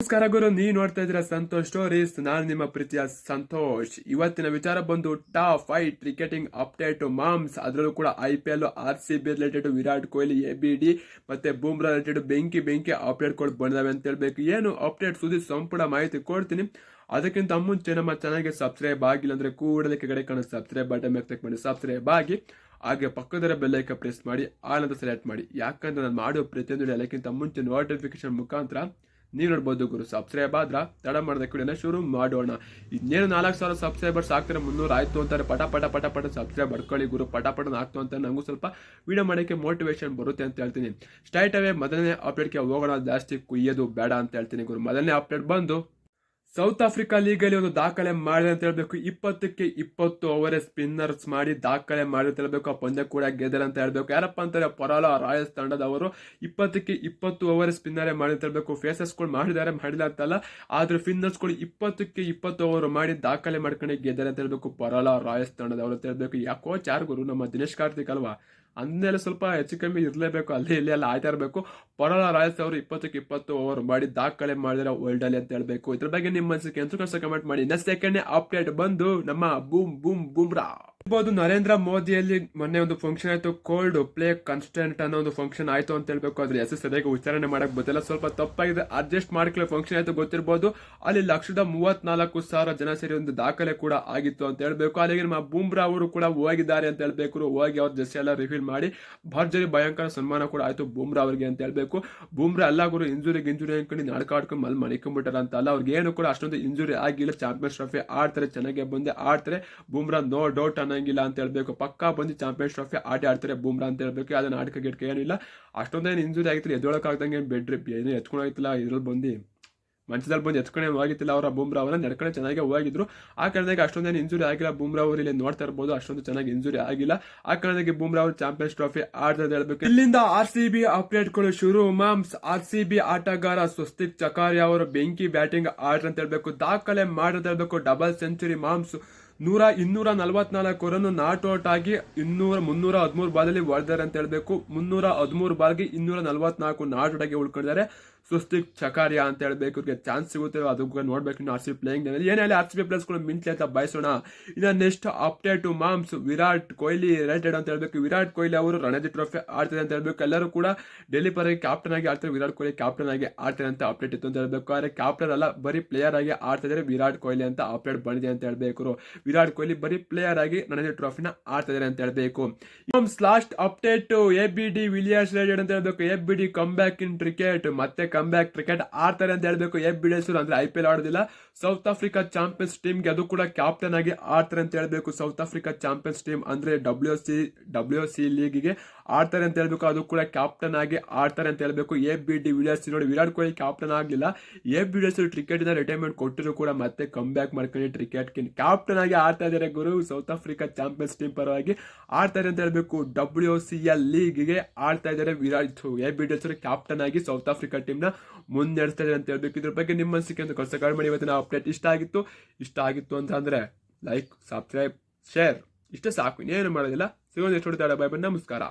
ನಮಸ್ಕಾರ ಗುರು, ನೀವು ನೋಡ್ತಾ ಇದ್ದೀರಾ ಸಂತೋಷ್ ಸ್ಟೋರೀಸ್ ನಾನು ನಿಮ್ಮ ಪ್ರೀತಿಯ ಸಂತೋಷ್. ಇವತ್ತಿನ ವಿಚಾರ ಬಂದು ಟಾಪ್ ಫೈವ್ ಕ್ರಿಕೆಟಿಂಗ್ ಅಪ್ಡೇಟ್ ಮಾಮ್ಸ್ ಅದರಲ್ಲೂ ಕೂಡ I P L R C B related Virat Kohli A B D ಮತ್ತೆ ಬೂಮ್ರಾ ರಿಲೇಟೆಡ್ ಬೆಂಕಿ ಬೆಂಕಿ ಅಪ್ಡೇಟ್ಗಳು ಬಂದಾವೆ ಅಂತ ಹೇಳ್ಬೇಕು. ಏನು ಅಪ್ಡೇಟ್ ಸುದ್ದಿ ಸಂಪೂರ್ಣ ಮಾಹಿತಿ ಕೊಡ್ತೀನಿ. ಅದಕ್ಕಿಂತ ಮುಂಚೆ ನಮ್ಮ ಚಾನಲ್ಗೆ ಸಬ್ಸ್ಕ್ರೈಬ್ ಆಗಿಲ್ಲ ಅಂದ್ರೆ ಕೂಡಲೇ ಕೆಳಗಡೆ ಕಾಣೋ ಸಬ್ಸ್ಕ್ರೈಬ್ ಬಟನ್ ಮೇಲೆ ಕ್ಲಿಕ್ ಮಾಡಿ. ಸಬ್ಸ್ಕ್ರೈಬ್ ಆಗಿ, ಹಾಗೆ ಪಕ್ಕದರ ಬೆಲ್ಲೈಕ ಪ್ರೆಸ್ ಮಾಡಿ ಆಲ್ ಅಂತ ಸೆಲೆಕ್ಟ್ ಮಾಡಿ. ಯಾಕಂದ್ರೆ ನಾನು ಮಾಡೋ ಪ್ರತಿಯೊಂದು ಎಲ್ಲಕ್ಕಿಂತ ಮುಂಚೆ ನೋಟಿಫಿಕೇಶನ್ ಮುಖಾಂತರ ನೀವು ನೋಡ್ಬೋದು ಗುರು ಸಬ್ಸ್ಕ್ರೈಬ್ ಆದ್ರೆ ತಡ ಮಾಡಿದ ಕೂಡ ಶುರು ಮಾಡೋಣ. ಇನ್ನೇನು ನಾಲ್ಕು ಸಾವಿರ ಸಬ್ಸ್ಕ್ರೈಬರ್ಸ್ ಆಗ್ತಾರೆ, ಮುನ್ನೂರು ಆಯ್ತು ಅಂತಾರೆ, ಪಟ ಪಟ ಪಟ ಪಟ ಸಬ್ಸ್ಕ್ರೈಬ್ ಮಾಡ್ಕೊಳ್ಳಿ ಗುರು, ಪಟ ಪಟನ ಆಗ್ತು ಅಂತ ನಂಗೂ ಸ್ವಲ್ಪ ವಿಡಿಯೋ ಮಾಡೋಕ್ಕೆ ಮೋಟಿವೇಶನ್ ಬರುತ್ತೆ ಅಂತ ಹೇಳ್ತೀನಿ. ಸ್ಟ್ರೈಟ್ ಅವೇ ಮೊದಲನೇ ಅಪ್ಡೇಟ್ಗೆ ಹೋಗೋಣ, ಜಾಸ್ತಿ ಕುಯ್ಯೋದು ಬೇಡ ಅಂತ ಹೇಳ್ತೀನಿ ಗುರು. ಮೊದಲನೇ ಅಪ್ಡೇಟ್ ಬಂದು ಸೌತ್ ಆಫ್ರಿಕಾ ಲೀಗಲ್ಲಿ ಒಂದು ದಾಖಲೆ ಮಾಡಿದೆ ಅಂತ ಹೇಳಬೇಕು. ಇಪ್ಪತ್ತಕ್ಕೆ ಇಪ್ಪತ್ತು ಓವರ್ ಸ್ಪಿನ್ನರ್ಸ್ ಮಾಡಿ ದಾಖಲೆ ಮಾಡಿದೆ ಅಂತ ಹೇಳಬೇಕು. ಆ ಪಂದ್ಯ ಕೂಡ ಗೆದ್ದರೆ ಅಂತ ಹೇಳಬೇಕು. ಯಾರಪ್ಪ ಅಂತಾರೆ ಪೊರಾಲ ರಾಯಲ್ಸ್ ತಂಡದವರು ಇಪ್ಪತ್ತಕ್ಕೆ ಇಪ್ಪತ್ತು ಓವರ್ ಸ್ಪಿನ್ನರೇ ಮಾಡಿ ಅಂತ ಹೇಳಬೇಕು. ಫೇಸಸ್ಗಳು ಮಾಡಿದ್ದಾರೆ, ಮಾಡಿಲ್ಲ ಅಂತಲ್ಲ ಆದರೆ ಸ್ಪಿನ್ನರ್ಸ್ಗಳು ಇಪ್ಪತ್ತಕ್ಕೆ ಇಪ್ಪತ್ತು ಓವರ್ ಮಾಡಿ ದಾಖಲೆ ಮಾಡ್ಕೊಂಡು ಗೆದ್ದರೆ ಅಂತ ಹೇಳಬೇಕು. ಪೊರಾಲ ರಾಯಲ್ಸ್ ತಂಡದವರು ಅಂತ ಹೇಳಬೇಕು. ಯಾಕೋ ಚಾರ್ ಗುರು ನಮ್ಮ ದಿನೇಶ್ ಕಾರ್ತಿಕ್ ಅಲ್ವಾ? ಅಂದಮೇಲೆ ಸ್ವಲ್ಪ ಹೆಚ್ಚು ಕಮ್ಮಿ ಇರಲೇಬೇಕು, ಅಲ್ಲಿ ಇಲ್ಲಿ ಎಲ್ಲ ಆಯ್ತಾ ಇರಬೇಕು. ಪರೋಲ ರಾಯಲ್ಸ್ ಅವರು ಇಪ್ಪತ್ತಕ್ಕೆ ಇಪ್ಪತ್ತು ಓವರ್ ಮಾಡಿ ದಾಖಲೆ ಮಾಡಿದ್ರೆ ವರ್ಲ್ಡಲ್ಲಿ ಅಂತ ಹೇಳಬೇಕು. ಇದ್ರ ಬಗ್ಗೆ ನಿಮ್ಮ ಮನಸ್ಸಿಗೆ ಅಂತ ಕಮೆಂಟ್ ಮಾಡಿ. ನೆಕ್ಸ್ಟ್ ಸೆಕೆಂಡ್ ಅಪ್ಡೇಟ್ ಬಂದು ನಮ್ಮ ಬೂಮ್ ಬೂಮ್ ಬೂಮ್ರಾ ಇರ್ಬೋದು ನರೇಂದ್ರ ಮೋದಿಯಲ್ಲಿ ಮೊನ್ನೆ ಒಂದು ಫಂಕ್ಷನ್ ಆಯ್ತು ಕೋಲ್ಡ್ ಪ್ಲೇ ಕನ್ಸ್ಟೆಂಟ್ ಅನ್ನೋ ಒಂದು ಫಂಕ್ಷನ್ ಆಯ್ತು ಅಂತ ಹೇಳ್ಬೇಕು. ಅದ್ರ ಹೆಸರು ಸರಿಯಾಗಿ ಉಚ್ಚಾರಣೆ ಮಾಡಕ್ ಗೊತ್ತಿಲ್ಲ ಸ್ವಲ್ಪ ತಪ್ಪಾಗಿದೆ. ಅಡ್ಜಸ್ಟ್ ಮಾಡ್ಕೊಳ್ಳೋ ಫಂಕ್ಷನ್ ಆಯ್ತು ಗೊತ್ತಿರ್ಬೋದು. ಅಲ್ಲಿ ಲಕ್ಷದ ಮೂವತ್ನಾಲ್ಕು ಸಾವಿರ ಜನ ಸೇರಿ ಒಂದು ದಾಖಲೆ ಕೂಡ ಆಗಿತ್ತು ಅಂತ ಹೇಳ್ಬೇಕು. ಅಲ್ಲಿಗೆ ನಮ್ಮ ಬೂಮ್ರಾ ಅವರು ಕೂಡ ಹೋಗಿದ್ದಾರೆ ಅಂತ ಹೇಳ್ಬೇಕು. ಹೋಗಿ ಅವ್ರ ಜಸ್ಟ್ ಎಲ್ಲ ರಿವೀಲ್ ಮಾಡಿ, ಭರ್ಜರಿ ಭಯಂಕರ ಸನ್ಮಾನ ಕೂಡ ಆಯ್ತು ಬೂಮ್ರಾ ಅವರಿಗೆ ಅಂತ ಹೇಳ್ಬೇಕು. ಬೂಮ್ರಾ ಎಲ್ಲ ಗುರು ಇಂಜುರಿ ಗಿಂಜುರಿ ಅನ್ಕೊಂಡು ನಾಡ್ಕಾಡ್ಕೊಂಡು ಮಲ್ ಮಣಿಕೊಂಡ್ಬಿಟ್ಟಾರ ಅಂತ ಅಲ್ಲ. ಅವ್ರಿಗೆ ಏನು ಕೂಡ ಅಷ್ಟೊಂದು ಇಂಜುರಿ ಆಗಿಲ್ಲ. ಚಾಂಪಿಯನ್ಸ್ ಟ್ರೋಫಿ ಆಡ್ತಾರೆ, ಚೆನ್ನಾಗಿ ಬಂದೆ, ಆಡ್ತಾರೆ. ಬೂಮ್ರಾ ನೋ ಡೌಟ್ ಅನ್ನಂಗಿಲ್ಲ ಅಂತ ಹೇಳ್ಬೇಕು. ಪಕ್ಕಾ ಬಂದು ಚಾಂಪಿಯನ್ಸ್ ಟ್ರೋಫಿ ಆಟ ಆಡ್ತಾರೆ, ಬೂಮ್ರಾ ಅಂತ ಹೇಳ್ಬೇಕು. ಅದನ್ನ ಆಟಕ್ಕೆ ಗಿಟ್ಕೆ ಏನಿಲ್ಲ ಅಷ್ಟೊಂದೇನು ಇಂಜುರಿ ಆಗಿತ್ತು ಎದ್ದೊಳಕಾಗ್ದಂಗೆ ಏನು ಬೆಡ್ರಿ ಏನು ಎತ್ಕೊಂಡು ಹೋಗ್ತಿಲ್ಲ ಇದ್ರಲ್ಲಿ ಬಂದು, ಮಂಚದಲ್ಲಿ ಬಂದು ಎತ್ಕೊಂಡೇ ಹೋಗಿತ್ತಿಲ್ಲ ಅವರ ಬೂಮ್ರಾ ಅವರ ನಡ್ಕೊಂಡು ಚೆನ್ನಾಗಿ ಹೋಗಿದ್ರು. ಆ ಕಾರಣದಾಗ ಅಷ್ಟೊಂದೇನು ಇಂಜುರಿ ಆಗಿಲ್ಲ. ಬೂಮ್ರಾ ಅವರು ಇಲ್ಲಿ ನೋಡ್ತಾ ಇರ್ಬೋದು, ಅಷ್ಟೊಂದು ಚೆನ್ನಾಗಿ ಇಂಜುರಿ ಆಗಿಲ್ಲ. ಆ ಕಾರಣದಾಗ ಬೂಮ್ರಾ ಅವರು ಚಾಂಪಿಯನ್ಸ್ ಟ್ರೋಫಿ ಆಡ್ತಾ ಹೇಳ್ಬೇಕು. ಇಲ್ಲಿಂದ ಆರ್ ಸಿ ಬಿ ಅಪ್ಡೇಟ್ಗಳು ಶುರು. ಮಾಮ್ಸ್ ಆರ್ ಸಿ ಬಿ ಆಟಗಾರ ಸ್ವಸ್ತಿಕ್ ಚಕಾರಿ ಅವರು ಬೆಂಕಿ ಬ್ಯಾಟಿಂಗ್ ಆಡ್ರ ಅಂತ ಹೇಳ್ಬೇಕು. ದಾಖಲೆ ಮಾಡ್ರಂತ ಹೇಳ್ಬೇಕು. ಡಬಲ್ ಸೆಂಚುರಿ ಮಾಮ್ಸ್. ನೂರ ಇನ್ನೂರ ನಲವತ್ನಾಲ್ಕು ರನ್ ನಾಟ್ ಔಟ್ ಆಗಿ ಇನ್ನೂರ ಮುನ್ನೂರ ಹದಿಮೂರು ಬಾಲಲ್ಲಿ ಹೊಡೆದಾರೆ ಅಂತ ಹೇಳಬೇಕು. ಮುನ್ನೂರ ಹದಿಮೂರು ಬಾಲ್ಗೆ ಇನ್ನೂರ ನಲವತ್ನಾಲ್ಕು ನಾಟ್ ಔಟ್ ಆಗಿ ಉಳ್ಕೊಂಡಿದ್ದಾರೆ. ಸುಸ್ತಿಕ್ ಚಕಾರಿಯಾ ಅಂತ ಹೇಳ್ಬೇಕು. ಇವ್ರಿಗೆ ಚಾನ್ಸ್ ಸಿಗುತ್ತೆ. ಅದು ನೋಡ್ಬೇಕು ಆರ್ ಸಿ ಪ್ಲೇಯಿಂಗ್ ಏನೇ ಆರ್ ಸಿ ಬಿ ಪ್ಲೇಸ್ಗಳು ಮಿಂಚಲಿ ಅಂತ ಬಯಸೋಣ. ಇನ್ನು ನೆಕ್ಸ್ಟ್ ಅಪ್ಡೇಟ್ ಮಾಮ್ಸ್ ವಿರಾಟ್ ಕೊಹ್ಲಿ ರಿಲೇಟೆಡ್ ಅಂತ ಹೇಳ್ಬೇಕು. ವಿರಾಟ್ ಕೊಹ್ಲಿ ಅವರು ರಣಜಿ ಟ್ರೋಫಿ ಆಡ್ತಾರೆ ಅಂತ ಹೇಳ್ಬೇಕು. ಎಲ್ಲರೂ ಕೂಡ ಡೆಲ್ಲಿ ಪರ ಕ್ಯಾಪ್ಟನ್ ಆಗಿ ಆಡ್ತಾರೆ. ವಿರಾಟ್ ಕೊಹ್ಲಿ ಕ್ಯಾಪ್ಟನ್ ಆಗಿ ಆಡ್ತಾರೆ ಅಂತ ಅಪ್ಡೇಟ್ ಇತ್ತು ಅಂತ ಹೇಳ್ಬೇಕು. ಆದರೆ ಕ್ಯಾಪ್ಟನ್ ಅಲ್ಲ, ಬರೀ ಪ್ಲೇಯರ್ ಆಗಿ ಆಡ್ತಾ ಇದ್ದಾರೆ ವಿರಾಟ್ ಕೊಹ್ಲಿ ಅಂತ ಅಪ್ಡೇಟ್ ಬಂದಿದೆ ಅಂತ ಹೇಳ್ಬೇಕು ವಿರಾಟ್ ಕೊಹ್ಲಿ ಬರೀ ಪ್ಲೇಯರ್ ಆಗಿ ನನಗೆ ಟ್ರೋಫಿನ ಆಡ್ತಾ ಅಂತ ಹೇಳ್ಬೇಕು. Last update A B D Villiers related ಅಂತ ಹೇಳ್ಬೇಕು. A B D come back in cricket ಮತ್ತೆ ಕಮ್ ಬ್ಯಾಕ್ ಕ್ರಿಕೆಟ್ ಆಡ್ತಾರೆ ಅಂತ ಹೇಳ್ಬೇಕು. ಎಫ್ ಬಿಡಿಸರು ಅಂದ್ರೆ ಐ ಆಡೋದಿಲ್ಲ. ಸೌತ್ ಆಫ್ರಿಕಾ ಚಾಂಪಿಯನ್ಸ್ ಟೀಮ್ಗೆ ಅದು ಕೂಡ ಕ್ಯಾಪ್ಟನ್ ಆಗಿ ಆಡ್ತಾರೆ ಅಂತ ಹೇಳ್ಬೇಕು. ಸೌತ್ ಆಫ್ರಿಕಾ ಚಾಂಪಿಯನ್ಸ್ ಟೀಮ್ ಅಂದ್ರೆ ಡಬ್ಲ್ಯೂ ಸಿ ಡಬ್ಲ್ಯೂ ಸಿ ಲೀಗ್ಗೆ ಆಡ್ತಾರೆ ಅಂತ ಹೇಳಬೇಕು. ಅದು ಕೂಡ ಕ್ಯಾಪ್ಟನ್ ಆಗಿ ಆಡ್ತಾರೆ ಅಂತ ಹೇಳಬೇಕು. ಎ ಬಿ ಡಿ ವಿಲಿಯರ್ಸ್ ನೋಡಿ ವಿರಾಟ್ ಕೊಹ್ಲಿ ಕ್ಯಾಪ್ಟನ್ ಆಗಲಿಲ್ಲ ಎ ಬಿ ವಿಲಿಯರ್ಸ್ ಕ್ರಿಕೆಟ್ ಇಂದ ರಿಟೈರ್ಮೆಂಟ್ ಕೊಟ್ಟರು ಕೂಡ ಮತ್ತೆ ಕಮ್ ಬ್ಯಾಕ್ ಮಾಡ್ಕೊಂಡು ಕ್ರಿಕೆಟ್ ಕ್ಯಾಪ್ಟನ್ ಆಗಿ ಆಡ್ತಾ ಇದ್ದಾರೆ ಗುರು. ಸೌತ್ ಆಫ್ರಿಕಾ ಚಾಂಪಿಯನ್ಸ್ ಟೀಮ್ ಪರವಾಗಿ ಆಡ್ತಾರೆ ಅಂತ ಹೇಳಬೇಕು. ಡಬ್ಲ್ಯೂ ಸಿ ಎಲ್ ಲೀಗ್ಗೆ ಆಡ್ತಾ ಇದ್ದಾರೆ Virat A B D captain ಆಗಿ ಸೌತ್ ಆಫ್ರಿಕಾ ಟೀಮ್ನ ಮುನ್ನಡೆಸ್ತಾ ಇದ್ದಾರೆ ಅಂತ ಹೇಳಬೇಕು. ಇದ್ರ ಬಗ್ಗೆ ನಿಮ್ಮ ಅನಿಸಿಕೆ ಅಂತ ಕಳ್ಸ ಮಾಡಿ. ಇವತ್ತಿನ ಅಪ್ಡೇಟ್ ಇಷ್ಟ ಆಗಿತ್ತು? ಇಷ್ಟ ಆಗಿತ್ತು ಅಂತ ಅಂದರೆ ಲೈಕ್ ಸಬ್ಸ್ಕ್ರೈಬ್ ಶೇರ್ ಇಷ್ಟೇ ಸಾಕು. ಇನ್ನೇನು ಮಾಡೋದಿಲ್ಲ. ಸಿಗೋದು ಎಷ್ಟು ಬಾಯ್ ಬಾಯ್ ನಮಸ್ಕಾರ.